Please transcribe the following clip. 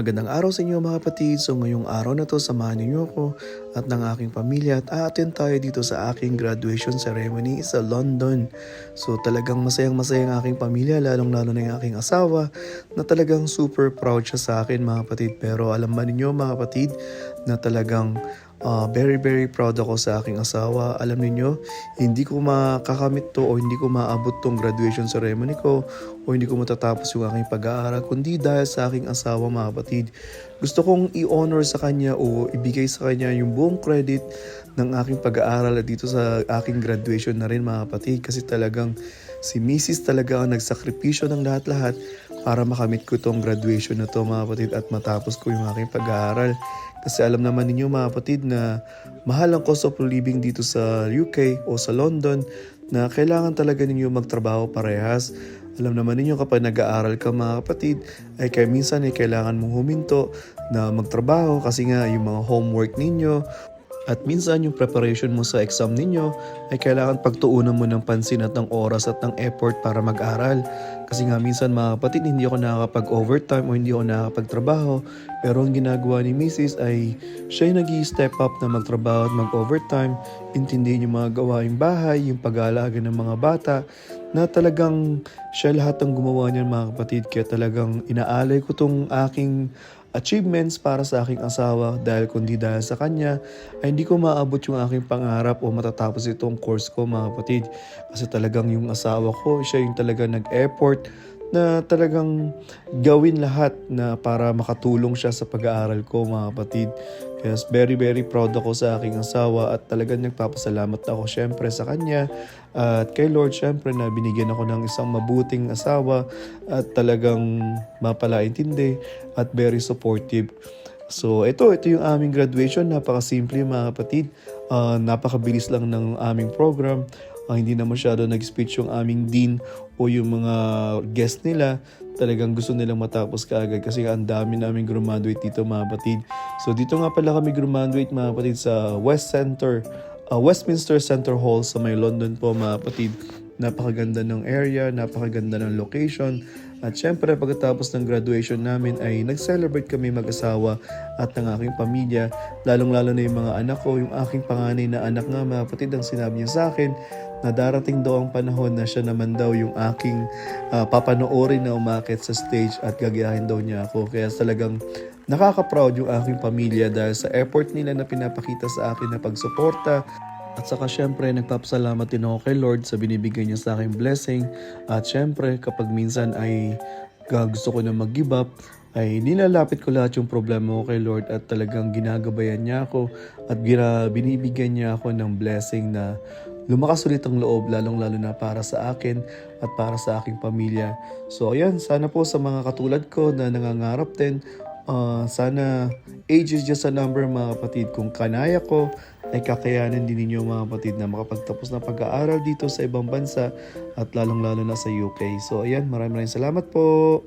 Magandang araw sa inyo mga kapatid. So ngayong araw na to, samahan niyo ako at ng aking pamilya at aatin tayo dito sa aking graduation ceremony sa London. So talagang masayang masayang aking pamilya, lalong lalo na yung aking asawa na talagang super proud siya sa akin mga kapatid. Pero alam ba ninyo mga kapatid na talagang Ah, very very proud ako sa aking asawa. Alam niyo, hindi ko makakamit to o hindi ko maabot tong graduation ceremony ko o hindi ko matatapos yung aking pag-aaral kundi dahil sa aking asawa mga kapatid. Gusto kong i-honor sa kanya o ibigay sa kanya yung buong credit ng aking pag-aaral dito sa aking graduation na rin mga kapatid kasi talagang si Mrs. talaga ang nagsakripisyo ng lahat-lahat para makamit ko tong graduation na to mga kapatid at matapos ko yung aking pag-aaral. Kasi alam naman ninyo mga kapatid na mahal ang cost of living dito sa UK o sa London na kailangan talaga ninyo magtrabaho parehas. Alam naman ninyo kapag nag-aaral ka mga kapatid ay kaya minsan ay kailangan mong huminto na magtrabaho kasi nga yung mga homework ninyo at minsan yung preparation mo sa exam ninyo ay kailangan pagtuunan mo ng pansin at ng oras at ng effort para mag-aral. Kasi nga minsan mga kapatid hindi ako nakakapag-overtime o hindi ako nakakapagtrabaho. Pero ang ginagawa ni Mrs. ay siya yung nag step up na magtrabaho at mag-overtime. Intindihin yung mga gawaing bahay, yung pag-aalaga ng mga bata na talagang siya lahat ang gumawa niyan mga kapatid. Kaya talagang inaalay ko tong aking achievements para sa aking asawa dahil kundi dahil sa kanya ay hindi ko maabot yung aking pangarap o matatapos itong course ko mga kapatid. Kasi talagang yung asawa ko, siya yung talagang nag-effort na talagang gawin lahat na para makatulong siya sa pag-aaral ko mga kapatid. Kaya very very proud ako sa aking asawa at talagang nagpapasalamat ako syempre sa kanya at kay Lord syempre na binigyan ako ng isang mabuting asawa at talagang mapalaintindi at very supportive. So ito, ito yung aming graduation. Napakasimple mga kapatid. Ah, napakabilis lang ng aming program. Ah, hindi na masyado nag-speech yung aming dean o yung mga guest nila. Talagang gusto nilang matapos kaagad kasi ang dami namin graduate dito mga kapatid. So dito nga pala kami graduate mga kapatid sa West Center, ah, Westminster Center Hall sa may London po mga kapatid. Napakaganda ng area, napakaganda ng location. At syempre pagkatapos ng graduation namin ay nag-celebrate kami mag-asawa at ng aking pamilya. Lalong-lalo na yung mga anak ko, yung aking panganay na anak nga mga kapatid ang sinabi niya sa akin na darating daw ang panahon na siya naman daw yung aking ah, papanoorin na umakit sa stage at gagayahin daw niya ako. Kaya talagang nakaka-proud yung aking pamilya dahil sa effort nila na pinapakita sa akin na pagsuporta at saka syempre, nagpapasalamat din ako kay Lord sa binibigay niya sa aking blessing. At syempre, kapag minsan ay ga- gusto ko na mag-give up, ay nilalapit ko lahat yung problema ko kay Lord at talagang ginagabayan niya ako at gira, binibigyan niya ako ng blessing na lumakas ulit ang loob lalong-lalo na para sa akin at para sa aking pamilya. So ayan, sana po sa mga katulad ko na nangangarap din, Ah, sana age is just a number mga kapatid. Kung kanaya ko, ay kakayanin din ninyo mga kapatid na makapagtapos ng pag-aaral dito sa ibang bansa at lalong-lalo na sa UK. So ayan, maraming maraming salamat po.